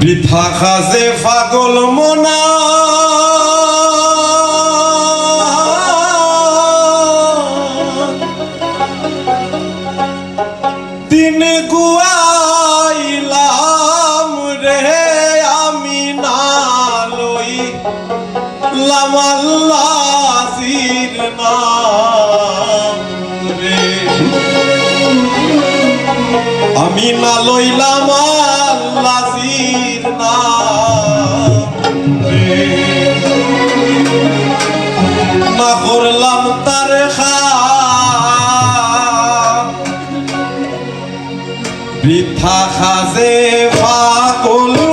বৃথা খাসে ফাগল মোনা। দিন আমি না লই লামাল্লাসির নাম আমি না লইলাম আল্লাসির ক্ষমা করলাম তার বৃথা খাজে ফাকুল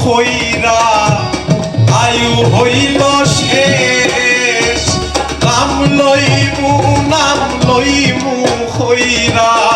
খৈরা আয়ু হইল শেষ। নাম লইমু নাম লইমু খৈরা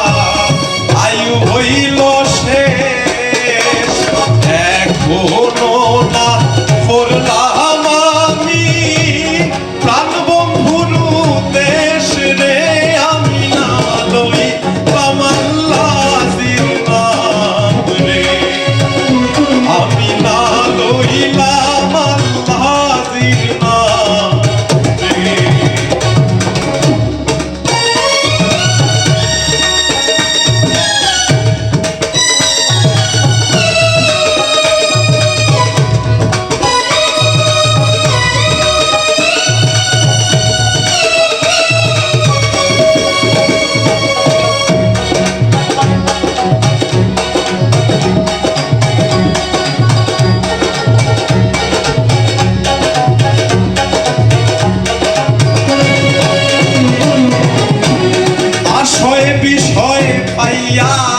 야.